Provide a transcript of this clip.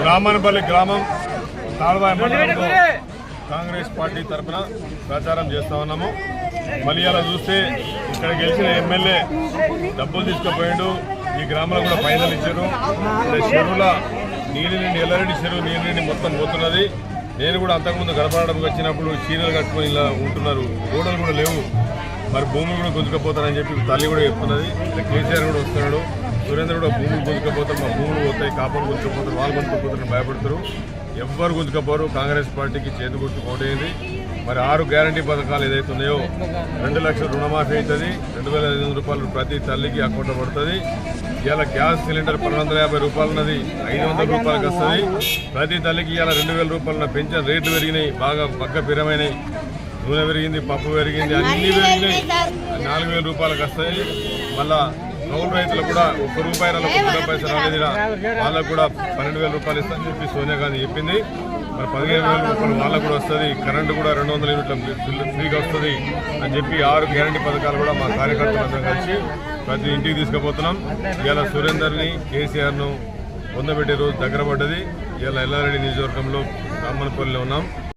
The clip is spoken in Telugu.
బ్రాహ్మణపల్లి గ్రామం తాళవాయి మండలంలో కాంగ్రెస్ పార్టీ తరఫున ప్రచారం చేస్తా ఉన్నాము. మళ్ళీ అలా చూస్తే ఇక్కడ గెలిచిన ఎమ్మెల్యే డబ్బులు తీసుకుపోయాడు. ఈ గ్రామంలో కూడా పైసలు ఇచ్చారు. చెరువుల నీళ్ళు నిండి ఎల్లారెడ్డి చెరువు నీళ్ళు నిండి మొత్తం పోతున్నది. నేను కూడా అంతకుముందు గడపడానికి వచ్చినప్పుడు చీరలు కట్టుకొని ఇలా ఉంటున్నారు. గోడలు కూడా లేవు. మరి భూములు కూడా గుంజుకపోతారని చెప్పి తల్లి కూడా చెప్తున్నది. ఇలా కేసీఆర్ కూడా వస్తున్నాడు. సురేంద్ర కూడా భూములు గుంజుకపోతారు మా భూములు పోతాయి కాపులు గుంజుకపోతారు వాళ్ళు గుంజుకపోతారని భయపడతారు ఎవ్వరు గుంజుకపోరు. కాంగ్రెస్ పార్టీకి చేతి గుర్తు కోటేది మరి ఆరు గ్యారంటీ పథకాలు ఏదైతే ఉన్నాయో రెండు లక్షల రుణమాఫీ అవుతుంది. రెండు వేల ఐదు వందల రూపాయలు ప్రతి తల్లికి అకౌంట్ పడుతుంది. ఇవాళ గ్యాస్ సిలిండర్ పన్నెండు వందల యాభై రూపాయలు ఉన్నది. ఐదు వందల రూపాయలకు వస్తుంది. ప్రతి తల్లికి ఇవాళ రెండు వేల రూపాయల పెన్షన్ రేట్లు పెరిగినాయి. బాగా పక్క పిరమైనాయి. నూనె పెరిగింది పప్పు పెరిగింది అన్ని పెరిగినాయి. నాలుగు వేల రూపాయలకు వస్తాయి. మళ్ళా కౌలు రైతులకు కూడా ఒక్క రూపాయల ఒక్క పైసలు రాలేదు. వాళ్ళకు కూడా పన్నెండు వేల రూపాయలు ఇస్తామని చెప్పి సోనియా గాంధీ చెప్పింది. మరి పదిహేను వేల రూపాయలు వాళ్ళకు కూడా వస్తుంది కరెంటు కూడా రెండు వందల యూనిట్ల బిల్లు ఫ్రీగా వస్తుంది అని చెప్పి ఆరు గ్యారంటీ పథకాలు కూడా మా కార్యకర్తలందరం కలిసి ప్రతి ఇంటికి తీసుకుపోతున్నాం. ఇవాళ సురేందర్ని కేసీఆర్ను పొందబెట్టే రోజు దగ్గర పడ్డది. ఇవాళ ఎల్లారెడ్డి నియోజకవర్గంలో రామ్మనపల్లిలో ఉన్నాం.